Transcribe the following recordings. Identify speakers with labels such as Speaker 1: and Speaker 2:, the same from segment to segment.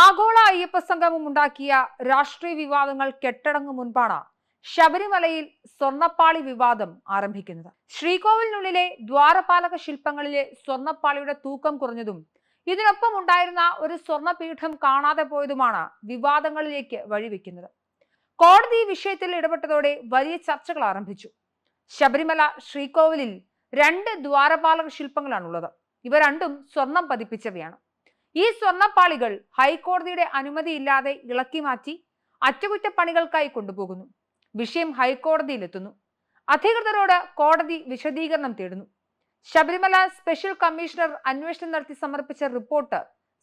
Speaker 1: ആഗോള അയ്യപ്പ സംഗമം ഉണ്ടാക്കിയ രാഷ്ട്രീയ വിവാദങ്ങൾ കെട്ടടങ്ങും മുൻപാണ് ശബരിമലയിൽ സ്വർണപ്പാളി വിവാദം ആരംഭിക്കുന്നത്. ശ്രീകോവിലിനുള്ളിലെ ദ്വാരപാലക ശില്പങ്ങളിലെ സ്വർണപ്പാളിയുടെ തൂക്കം കുറഞ്ഞതും ഇതിനൊപ്പം ഉണ്ടായിരുന്ന ഒരു സ്വർണപീഠം കാണാതെ പോയതുമാണ് വിവാദങ്ങളിലേക്ക് വഴിവെക്കുന്നത്. കോടതി വിഷയത്തിൽ ഇടപെട്ടതോടെ വലിയ ചർച്ചകൾ ആരംഭിച്ചു. ശബരിമല ശ്രീകോവിലിൽ രണ്ട് ദ്വാരപാലക ശില്പങ്ങളാണുള്ളത്. ഇവ രണ്ടും സ്വർണം പതിപ്പിച്ചവയാണ്. ഈ സ്വർണപ്പാളികൾ ഹൈക്കോടതിയുടെ അനുമതിയില്ലാതെ ഇളക്കി മാറ്റി അറ്റകുറ്റപ്പണികൾക്കായി കൊണ്ടുപോകുന്നു. വിഷയം ഹൈക്കോടതിയിലെത്തുന്നു. അധികൃതരോട് കോടതി വിശദീകരണം തേടുന്നു. ശബരിമല സ്പെഷ്യൽ കമ്മീഷണർ അന്വേഷണം നടത്തി സമർപ്പിച്ച റിപ്പോർട്ട്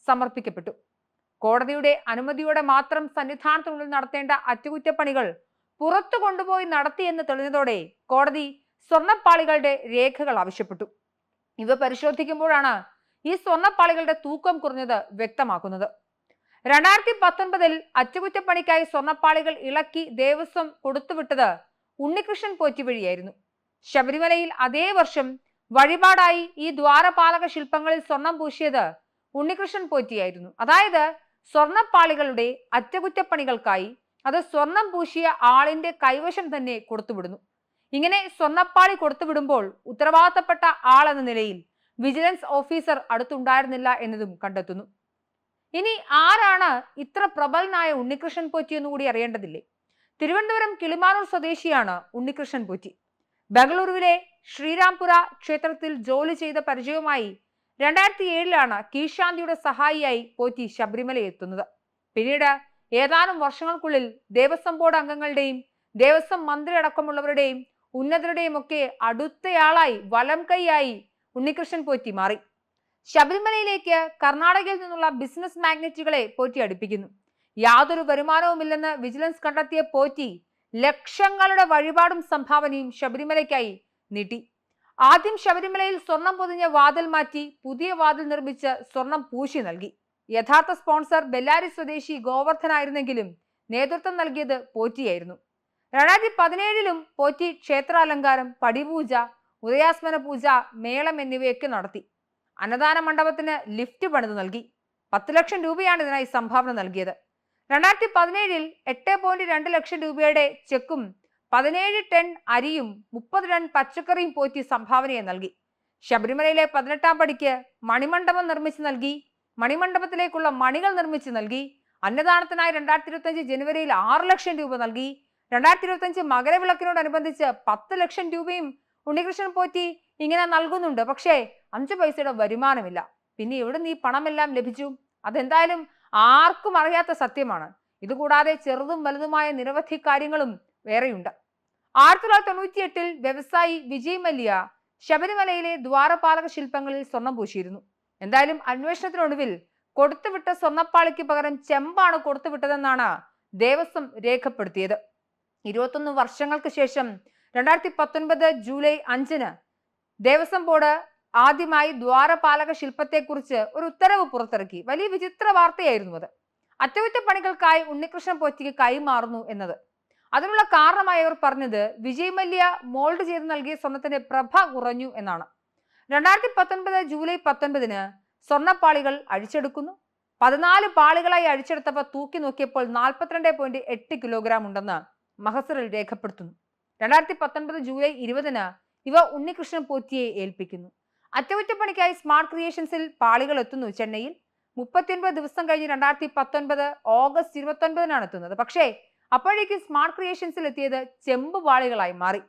Speaker 1: സമർപ്പിക്കപ്പെട്ടു. കോടതിയുടെ അനുമതിയോടെ മാത്രം സന്നിധാനത്തിനുള്ളിൽ നടത്തേണ്ട അറ്റകുറ്റപ്പണികൾ പുറത്തു കൊണ്ടുപോയി നടത്തിയെന്ന് തെളിഞ്ഞതോടെ കോടതി സ്വർണപ്പാളികളുടെ രേഖകൾ ആവശ്യപ്പെട്ടു. ഇവ പരിശോധിക്കുമ്പോഴാണ് ഈ സ്വർണപ്പാളികളുടെ തൂക്കം കുറഞ്ഞത് വ്യക്തമാക്കുന്നത്. രണ്ടായിരത്തി പത്തൊൻപതിൽ അറ്റകുറ്റപ്പണിക്കായി സ്വർണപ്പാളികൾ ഇളക്കി ദേവസ്വം കൊടുത്തുവിട്ടത് ഉണ്ണികൃഷ്ണൻ പോറ്റി വഴിയായിരുന്നു. ശബരിമലയിൽ അതേ വർഷം വഴിപാടായി ഈ ദ്വാരപാലക ശില്പങ്ങളിൽ സ്വർണം പൂശിയത് ഉണ്ണികൃഷ്ണൻ പോറ്റിയായിരുന്നു. അതായത് സ്വർണപ്പാളികളുടെ അറ്റകുറ്റപ്പണികൾക്കായി അത് സ്വർണം പൂശിയ ആളിന്റെ കൈവശം തന്നെ കൊടുത്തുവിടുന്നു. ഇങ്ങനെ സ്വർണപ്പാളി കൊടുത്തുവിടുമ്പോൾ ഉത്തരവാദിത്തപ്പെട്ട ആൾ എന്ന നിലയിൽ വിജിലൻസ് ഓഫീസർ അടുത്തുണ്ടായിരുന്നില്ല എന്നതും കണ്ടെത്തുന്നു. ഇനി ആരാണ് ഇത്ര പ്രബലനായ ഉണ്ണികൃഷ്ണൻ പോറ്റി എന്നുകൂടി അറിയേണ്ടതില്ലേ? തിരുവനന്തപുരം കിളിമാനൂർ സ്വദേശിയാണ് ഉണ്ണികൃഷ്ണൻ പോറ്റി. ബംഗളൂരുവിലെ ശ്രീരാംപുര ക്ഷേത്രത്തിൽ ജോലി ചെയ്ത പരിചയവുമായി രണ്ടായിരത്തി ഏഴിലാണ് കീഴ്ശാന്തിയുടെ സഹായിയായി പോറ്റി ശബരിമല എത്തുന്നത്. പിന്നീട് ഏതാനും വർഷങ്ങൾക്കുള്ളിൽ ദേവസ്വം ബോർഡ് അംഗങ്ങളുടെയും ദേവസ്വം മന്ത്രി അടക്കമുള്ളവരുടെയും ഉന്നതരുടെയും ഒക്കെ അടുത്തയാളായി വലം കൈയായി ഉണ്ണികൃഷ്ണൻ പോറ്റി മാറി. ശബരിമലയിലേക്ക് കർണാടകയിൽ നിന്നുള്ള ബിസിനസ് മാഗ്നറ്റുകളെ പോറ്റി അടുപ്പിക്കുന്നു. യാതൊരു വരുമാനവുമില്ലെന്ന് വിജിലൻസ് കണ്ടെത്തിയ പോറ്റി ലക്ഷങ്ങളുടെ വഴിപാടും സംഭാവനയും ശബരിമലയ്ക്കായി നീട്ടി. ആദ്യം ശബരിമലയിൽ സ്വർണം പൊതിഞ്ഞ വാതിൽ മാറ്റി പുതിയ വാതിൽ നിർമ്മിച്ച് സ്വർണം പൂശി നൽകി. യഥാർത്ഥ സ്പോൺസർ ബെല്ലാരി സ്വദേശി ഗോവർദ്ധനായിരുന്നെങ്കിലും നേതൃത്വം നൽകിയത് പോറ്റിയായിരുന്നു. രണ്ടായിരത്തി പതിനേഴിലും പോറ്റി ക്ഷേത്രാലങ്കാരം പടിപൂജ ഉദയാസ്മന പൂജ മേളം എന്നിവയൊക്കെ നടത്തി. അന്നദാന മണ്ഡപത്തിന് ലിഫ്റ്റ് പണിത് നൽകി. പത്ത് ലക്ഷം രൂപയാണ് ഇതിനായി സംഭാവന നൽകിയത്. രണ്ടായിരത്തി പതിനേഴിൽ എട്ട് പോയിന്റ് രണ്ട് ലക്ഷം രൂപയുടെ ചെക്കും പതിനേഴ് ടൺ അരിയും മുപ്പത് ടൺ പച്ചക്കറിയും പോറ്റി സംഭാവനയെ നൽകി. ശബരിമലയിലെ പതിനെട്ടാം പടിക്ക് മണിമണ്ഡപം നിർമ്മിച്ചു നൽകി. മണിമണ്ഡപത്തിലേക്കുള്ള മണികൾ നിർമ്മിച്ച് നൽകി. അന്നദാനത്തിനായി രണ്ടായിരത്തി ഇരുപത്തഞ്ച് ജനുവരിയിൽ ആറ് ലക്ഷം രൂപ നൽകി. രണ്ടായിരത്തി ഇരുപത്തഞ്ച് മകരവിളക്കിനോടനുബന്ധിച്ച് പത്ത് ലക്ഷം രൂപയും ഉണ്ണികൃഷ്ണൻ പോറ്റി ഇങ്ങനെ നൽകുന്നുണ്ട്. പക്ഷേ അഞ്ചു പൈസയുടെ വരുമാനമില്ല. പിന്നെ എവിടെ ഈ പണമെല്ലാം ലഭിച്ചു? അതെന്തായാലും ആർക്കും അറിയാത്ത സത്യമാണ്. ഇതുകൂടാതെ ചെറുതും വലുതുമായ നിരവധി കാര്യങ്ങളും വേറെയുണ്ട്. ആയിരത്തി തൊള്ളായിരത്തി തൊണ്ണൂറ്റി എട്ടിൽ വ്യവസായി വിജയ് മല്യ ശബരിമലയിലെ ദ്വാരപാലക ശില്പങ്ങളിൽ സ്വർണം പൂശിയിരുന്നു. എന്തായാലും അന്വേഷണത്തിനൊടുവിൽ കൊടുത്തുവിട്ട സ്വർണപ്പാളിക്ക് പകരം ചെമ്പാണ് കൊടുത്തുവിട്ടതെന്നാണ് ദേവസ്വം രേഖപ്പെടുത്തിയത്. ഇരുപത്തൊന്ന് വർഷങ്ങൾക്ക് ശേഷം രണ്ടായിരത്തി പത്തൊൻപത് ജൂലൈ അഞ്ചിന് ദേവസ്വം ബോർഡ് ആദ്യമായി ദ്വാരപാലക ശില്പത്തെക്കുറിച്ച് ഒരു ഉത്തരവ് പുറത്തിറക്കി. വലിയ വിചിത്ര വാർത്തയായിരുന്നു അത്. അറ്റകുറ്റപ്പണികൾക്കായി ഉണ്ണികൃഷ്ണൻ പോറ്റിക്ക് കൈമാറുന്നു എന്നത്. അതിനുള്ള കാരണമായി അവർ പറഞ്ഞത് വിജയ് മല്യ മോൾഡ് ചെയ്ത് നൽകിയ സ്വർണത്തിന്റെ പ്രഭ കുറഞ്ഞു എന്നാണ്. രണ്ടായിരത്തി പത്തൊൻപത് ജൂലൈ പത്തൊൻപതിന് സ്വർണപ്പാളികൾ അഴിച്ചെടുക്കുന്നു. പതിനാല് പാളികളായി അഴിച്ചെടുത്തവ തൂക്കി നോക്കിയപ്പോൾ നാൽപ്പത്തിരണ്ട് പോയിന്റ് എട്ട് കിലോഗ്രാം ഉണ്ടെന്ന് മഹസറിൽ രേഖപ്പെടുത്തുന്നു. രണ്ടായിരത്തി പത്തൊൻപത് ജൂലൈ ഇരുപതിന് ഇവ ഉണ്ണികൃഷ്ണൻ പോറ്റിയെ ഏൽപ്പിക്കുന്നു. അറ്റകുറ്റപ്പണിക്കായി സ്മാർട്ട് ക്രിയേഷൻസിൽ പാളികൾ എത്തുന്നു ചെന്നൈയിൽ. മുപ്പത്തിയൊൻപത് ദിവസം കഴിഞ്ഞ് രണ്ടായിരത്തി പത്തൊൻപത് ഓഗസ്റ്റ് ഇരുപത്തൊൻപതിനാണ് എത്തുന്നത്. പക്ഷേ അപ്പോഴേക്കും സ്മാർട്ട് ക്രിയേഷൻസിൽ എത്തിയത് ചെമ്പ് പാളികളായി മാറി.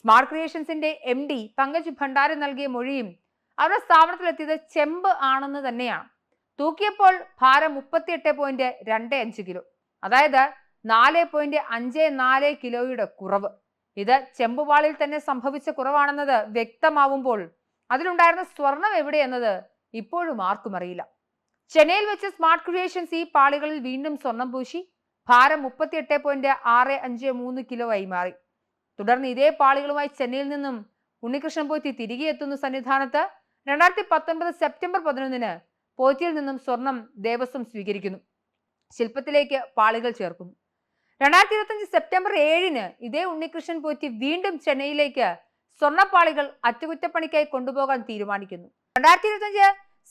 Speaker 1: സ്മാർട്ട് ക്രിയേഷൻസിന്റെ എം ഡി പങ്കജ് ഭണ്ഡാരൻ നൽകിയ മൊഴിയും അവരുടെ സ്ഥാപനത്തിലെത്തിയത് ചെമ്പ് ആണെന്ന് തന്നെയാണ്. തൂക്കിയപ്പോൾ ഭാരം മുപ്പത്തിയെട്ട് പോയിന്റ് രണ്ട് അഞ്ച് കിലോ. അതായത് നാല് പോയിന്റ് അഞ്ച് നാല് കിലോയുടെ കുറവ്. ഇത് ചെമ്പുപാളിൽ തന്നെ സംഭവിച്ച കുറവാണെന്നത് വ്യക്തമാവുമ്പോൾ അതിലുണ്ടായിരുന്ന സ്വർണം എവിടെയെന്നത് ഇപ്പോഴും ആർക്കും അറിയില്ല. ചെന്നൈയിൽ വെച്ച് സ്മാർട്ട് ക്രിയേഷൻസ് ഈ പാളികളിൽ വീണ്ടും സ്വർണം പൂശി. ഭാരം മുപ്പത്തിയെട്ട് പോയിന്റ് ആറ് അഞ്ച് മൂന്ന് കിലോ ആയി മാറി. തുടർന്ന് ഇതേ പാളികളുമായി ചെന്നൈയിൽ നിന്നും ഉണ്ണികൃഷ്ണൻ പോറ്റി തിരികെ എത്തുന്ന സന്നിധാനത്ത് രണ്ടായിരത്തി പത്തൊൻപത് സെപ്റ്റംബർ പതിനൊന്നിന് പോറ്റിയിൽ നിന്നും സ്വർണം ദേവസ്വം സ്വീകരിക്കുന്നു. ശില്പത്തിലേക്ക് പാളികൾ ചേർക്കുന്നു. രണ്ടായിരത്തി ഇരുപത്തഞ്ച് സെപ്റ്റംബർ ഏഴിന് ഇതേ ഉണ്ണികൃഷ്ണൻ പോറ്റി വീണ്ടും ചെന്നൈയിലേക്ക് സ്വർണപ്പാളികൾ അറ്റകുറ്റപ്പണിക്കായി കൊണ്ടുപോകാൻ തീരുമാനിക്കുന്നു. രണ്ടായിരത്തി ഇരുപത്തഞ്ച്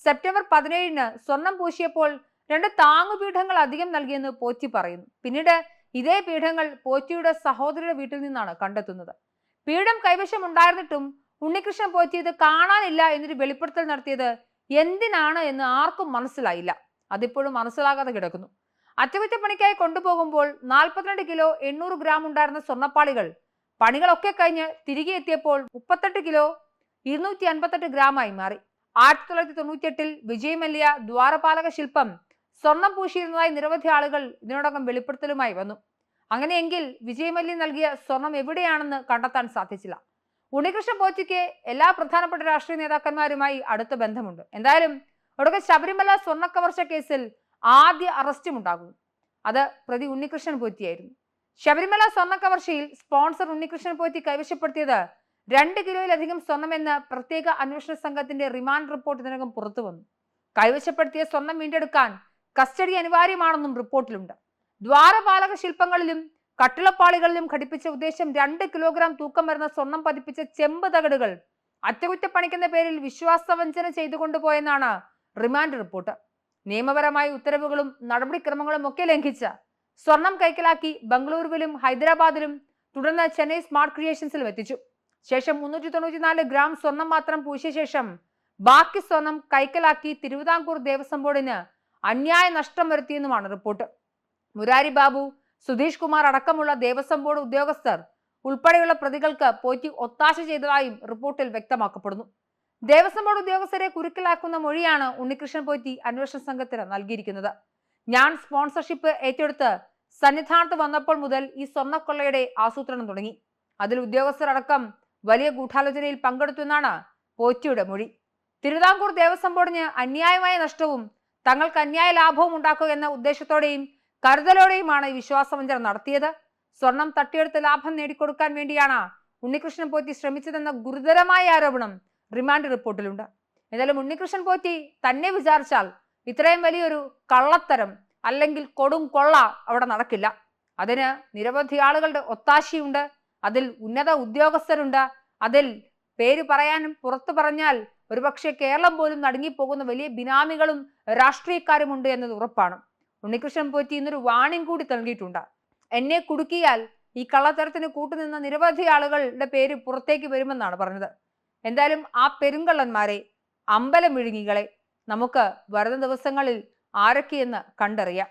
Speaker 1: സെപ്റ്റംബർ പതിനേഴിന് സ്വർണം പൂശിയപ്പോൾ രണ്ട് താങ്ങുപീഠങ്ങൾ അധികം നൽകിയെന്ന് പോറ്റി പറയുന്നു. പിന്നീട് ഇതേ പീഠങ്ങൾ പോറ്റിയുടെ സഹോദരിയുടെ വീട്ടിൽ നിന്നാണ് കണ്ടെത്തുന്നത്. പീഠം കൈവശം ഉണ്ടായിരുന്നിട്ടും ഉണ്ണികൃഷ്ണൻ പോറ്റി ഇത് കാണാനില്ല എന്നൊരു വെളിപ്പെടുത്തൽ നടത്തിയത് എന്തിനാണ് എന്ന് ആർക്കും മനസ്സിലായില്ല. അതിപ്പോഴും മനസ്സിലാകാതെ കിടക്കുന്നു. അറ്റകുറ്റപ്പണിക്കായി കൊണ്ടുപോകുമ്പോൾ നാൽപ്പത്തിരണ്ട് കിലോ എണ്ണൂറ് ഗ്രാം ഉണ്ടായിരുന്ന സ്വർണപ്പാളികൾ പണികളൊക്കെ കഴിഞ്ഞ് തിരികെ എത്തിയപ്പോൾ മുപ്പത്തെട്ട് കിലോ ഇരുന്നൂറ്റി അൻപത്തെട്ട് ഗ്രാമായി മാറി. ആയിരത്തി തൊള്ളായിരത്തി തൊണ്ണൂറ്റിയെട്ടിൽ വിജയ് ദ്വാരപാലക ശില്പം സ്വർണം പൂശിയിരുന്നതായി നിരവധി ആളുകൾ ഇതിനോടകം വെളിപ്പെടുത്തലുമായി വന്നു. അങ്ങനെയെങ്കിൽ വിജയ് മല്യ നൽകിയ സ്വർണം എവിടെയാണെന്ന് കണ്ടെത്താൻ സാധിച്ചില്ല. ഉണ്ണികൃഷ്ണ പോറ്റിക്ക് എല്ലാ പ്രധാനപ്പെട്ട രാഷ്ട്രീയ നേതാക്കന്മാരുമായി അടുത്ത ബന്ധമുണ്ട്. എന്തായാലും ഒടുക്കെ ശബരിമല സ്വർണ കവർച്ച കേസിൽ ആദ്യ അറസ്റ്റും ഉണ്ടാകും. അത് പ്രതി ഉണ്ണികൃഷ്ണൻ പോറ്റിയായിരുന്നു ശബരിമല സ്വർണ കവർച്ചയിൽ സ്പോൺസർ ഉണ്ണികൃഷ്ണൻ പോറ്റി കൈവശപ്പെടുത്തിയത് രണ്ട് കിലോയിലധികം സ്വർണമെന്ന് പ്രത്യേക അന്വേഷണ സംഘത്തിന്റെ റിമാൻഡ് റിപ്പോർട്ട് ഇതിനകം പുറത്തു വന്നു. കൈവശപ്പെടുത്തിയ സ്വർണം വീണ്ടെടുക്കാൻ കസ്റ്റഡി അനിവാര്യമാണെന്നും റിപ്പോർട്ടിലുണ്ട്. ദ്വാരപാലക ശില്പങ്ങളിലും കട്ടിളപ്പാളികളിലും ഘടിപ്പിച്ച ഉദ്ദേശം രണ്ട് കിലോഗ്രാം തൂക്കം വരുന്ന സ്വർണം പതിപ്പിച്ച ചെമ്പ് തകടുകൾ അറ്റകുറ്റപ്പണിക്കുന്ന പേരിൽ വിശ്വാസവഞ്ചന ചെയ്തുകൊണ്ടുപോയെന്നാണ് റിമാൻഡ് റിപ്പോർട്ട്. നിയമപരമായ ഉത്തരവുകളും നടപടിക്രമങ്ങളും ഒക്കെ ലംഘിച്ച സ്വർണം കൈക്കലാക്കി ബംഗളൂരുവിലും ഹൈദരാബാദിലും തുടർന്ന് ചെന്നൈ സ്മാർട്ട് ക്രിയേഷൻസിലും എത്തിച്ചു. ശേഷം മുന്നൂറ്റി തൊണ്ണൂറ്റിനാല് ഗ്രാം സ്വർണം മാത്രം പൂശിയ ശേഷം ബാക്കി സ്വർണം കൈക്കലാക്കി തിരുവിതാംകൂർ ദേവസ്വം ബോർഡിന് അന്യായ നഷ്ടം വരുത്തിയെന്നുമാണ് റിപ്പോർട്ട്. മുരാരി ബാബു സുധീഷ് കുമാർ അടക്കമുള്ള ദേവസ്വം ബോർഡ് ഉദ്യോഗസ്ഥർ ഉൾപ്പെടെയുള്ള പ്രതികൾക്ക് പോറ്റി ഒത്താശ ചെയ്തതായും റിപ്പോർട്ടിൽ വ്യക്തമാക്കപ്പെടുന്നു. ദേവസ്വം ബോർഡ് ഉദ്യോഗസ്ഥരെ കുരുക്കിലാക്കുന്ന മൊഴിയാണ് ഉണ്ണികൃഷ്ണൻ പോറ്റി അന്വേഷണ സംഘത്തിന് നൽകിയിരിക്കുന്നത്. ഞാൻ സ്പോൺസർഷിപ്പ് ഏറ്റെടുത്ത് സന്നിധാനത്ത് വന്നപ്പോൾ മുതൽ ഈ സ്വർണക്കൊള്ളയുടെ ആസൂത്രണം തുടങ്ങി. അതിൽ ഉദ്യോഗസ്ഥർ അടക്കം വലിയ ഗൂഢാലോചനയിൽ പങ്കെടുത്തു എന്നാണ് പോറ്റിയുടെ മൊഴി. തിരുവിതാംകൂർ ദേവസ്വം ബോർഡിന് അന്യായമായ നഷ്ടവും തങ്ങൾക്ക് അന്യായ ലാഭവും ഉണ്ടാക്കുക എന്ന ഉദ്ദേശത്തോടെയും കരുതലോടെയുമാണ് ഈ വിശ്വാസവഞ്ചന നടത്തിയത്. സ്വർണം തട്ടിയെടുത്ത് ലാഭം നേടിക്കൊടുക്കാൻ വേണ്ടിയാണ് ഉണ്ണികൃഷ്ണൻ പോറ്റി ശ്രമിച്ചതെന്ന ഗുരുതരമായ ആരോപണം റിമാൻഡ് റിപ്പോർട്ടിലുണ്ട്. ഏതായാലും ഉണ്ണികൃഷ്ണൻ പോറ്റി തന്നെ വിചാരിച്ചാൽ ഇത്രയും വലിയൊരു കള്ളത്തരം അല്ലെങ്കിൽ കൊടും കൊള്ള അവിടെ നടക്കില്ല. അതിന് നിരവധി ആളുകളുടെ ഒത്താശയുണ്ട്. അതിൽ ഉന്നത ഉദ്യോഗസ്ഥരുണ്ട്. അതിൽ പേര് പറയാനും പുറത്തു പറഞ്ഞാൽ ഒരുപക്ഷെ കേരളം പോലും നടുങ്ങിപ്പോകുന്ന വലിയ ബിനാമികളും രാഷ്ട്രീയക്കാരുമുണ്ട് എന്നത് ഉറപ്പാണ്. ഉണ്ണികൃഷ്ണൻ പോറ്റി ഇന്നൊരു വാണിംഗ് കൂടി നൽകിയിട്ടുണ്ട്. എന്നെ കുടുക്കിയാൽ ഈ കള്ളത്തരത്തിന് കൂട്ടുനിന്ന നിരവധി ആളുകളുടെ പേര് പുറത്തേക്ക് വരുമെന്നാണ് പറഞ്ഞത്. എന്തായാലും ആ പെരുങ്കള്ളന്മാരെ അമ്പലം വിഴുങ്ങികളെ നമുക്ക് വരുന്ന ദിവസങ്ങളിൽ ആരൊക്കെയെന്ന് കണ്ടറിയാം.